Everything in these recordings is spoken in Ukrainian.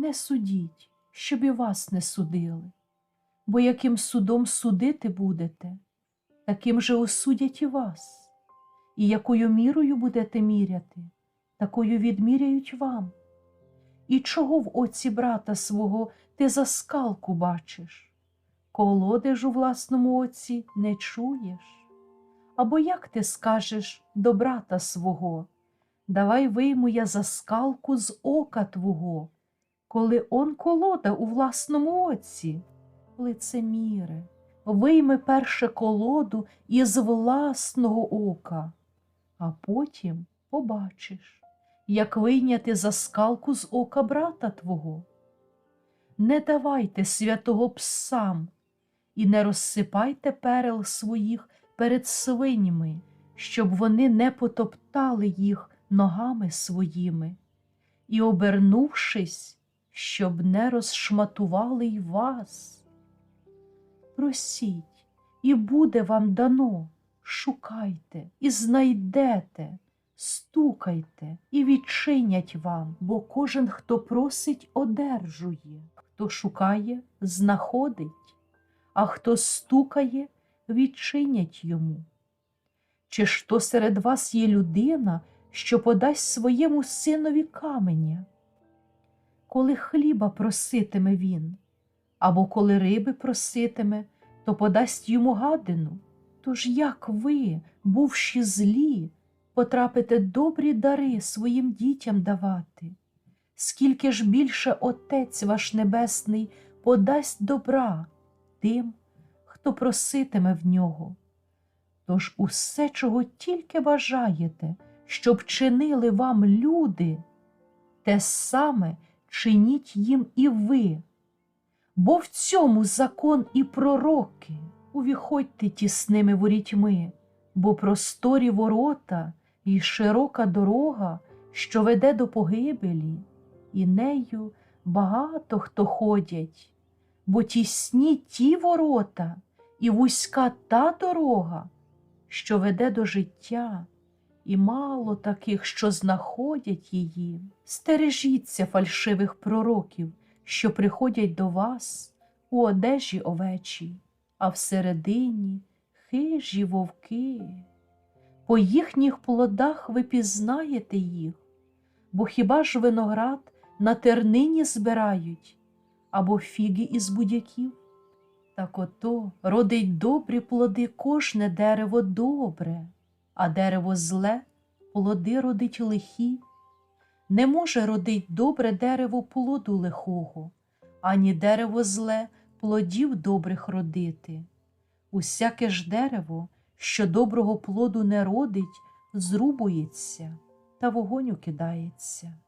не судіть, щоб і вас не судили, бо яким судом судити будете, таким же осудять і вас, і якою мірою будете міряти, такою відміряють вам. І чого в оці брата свого ти за скалку бачиш? Колодиш у власному оці не чуєш? Або як ти скажеш до брата свого, давай вийму я за скалку з ока твого, коли он колода у власному оці? Лицеміре, вийми перше колоду із власного ока, а потім побачиш, як вийняти за скалку з ока брата твого. Не давайте святого псам і не розсипайте перел своїх перед свиньми, щоб вони не потоптали їх ногами своїми, і, обернувшись, щоб не розшматували й вас. Просіть, і буде вам дано, шукайте і знайдете, стукайте і відчинять вам, бо кожен, хто просить, одержує, хто шукає, знаходить, а хто стукає, відчинять йому. Чи ж то серед вас є людина, що подасть своєму синові каменя? Коли хліба проситиме він, або коли риби проситиме, то подасть йому гадину. Тож як ви, бувши злі, потрапите добрі дари своїм дітям давати? Скільки ж більше Отець ваш Небесний подасть добра тим, хто проситиме в нього? Тож усе, чого тільки бажаєте, щоб чинили вам люди, те саме чиніть їм і ви. Бо в цьому закон і пророки, увіходьте тісними ворітьми, бо просторі ворота і широка дорога, що веде до погибелі, і нею багато хто ходять, бо тісні ті ворота і вузька та дорога, що веде до життя, і мало таких, що знаходять її. Стережіться фальшивих пророків, що приходять до вас у одежі овечі, а всередині хижі вовки. По їхніх плодах ви пізнаєте їх, бо хіба ж виноград на тернині збирають або фіги із будяків? Так ото родить добрі плоди кожне дерево добре, а дерево зле плоди родить лихі. Не може родить добре дерево плоду лихого, ані дерево зле плодів добрих родити. Усяке ж дерево, що доброго плоду не родить, зрубується та вогонь кидається.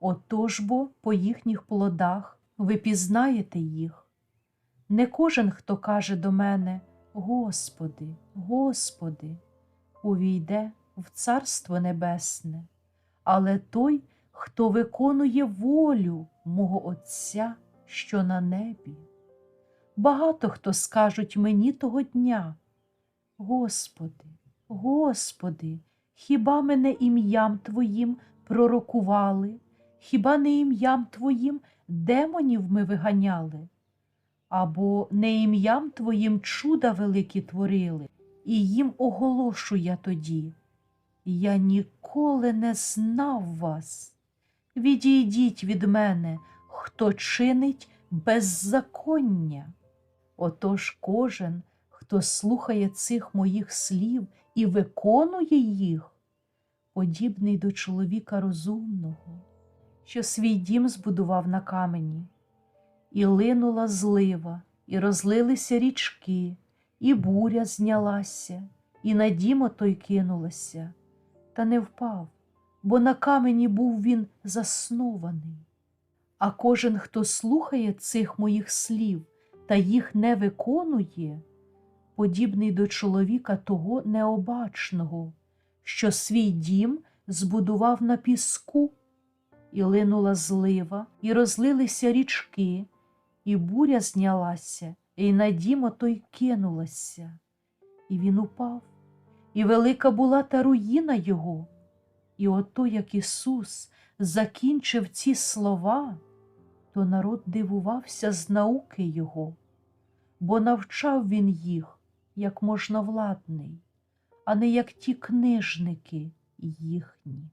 Отож бо по їхніх плодах ви пізнаєте їх. Не кожен, хто каже до мене, Господи, Господи, увійде в Царство Небесне, але той, хто виконує волю мого Отця, що на небі. Багато хто скажуть мені того дня, Господи, Господи, хіба мене ім'ям Твоїм пророкували, хіба не ім'ям Твоїм демонів ми виганяли? Або не ім'ям Твоїм чуда великі творили, і їм оголошу я тоді. Я ніколи не знав вас. Відійдіть від мене, хто чинить беззаконня. Отож кожен, хто слухає цих моїх слів і виконує їх, подібний до чоловіка розумного, що свій дім збудував на камені, і линула злива, і розлилися річки, і буря знялася, і на дім отой кинулася, та не впав, бо на камені був він заснований. А кожен, хто слухає цих моїх слів та їх не виконує, подібний до чоловіка того необачного, що свій дім збудував на піску, і линула злива, і розлилися річки, і буря знялася, і на дім отой кинулася, і він упав, і велика була та руїна його. І ото, як Ісус закінчив ці слова, то народ дивувався з науки його, бо навчав він їх, як можновладний, а не як ті книжники їхні.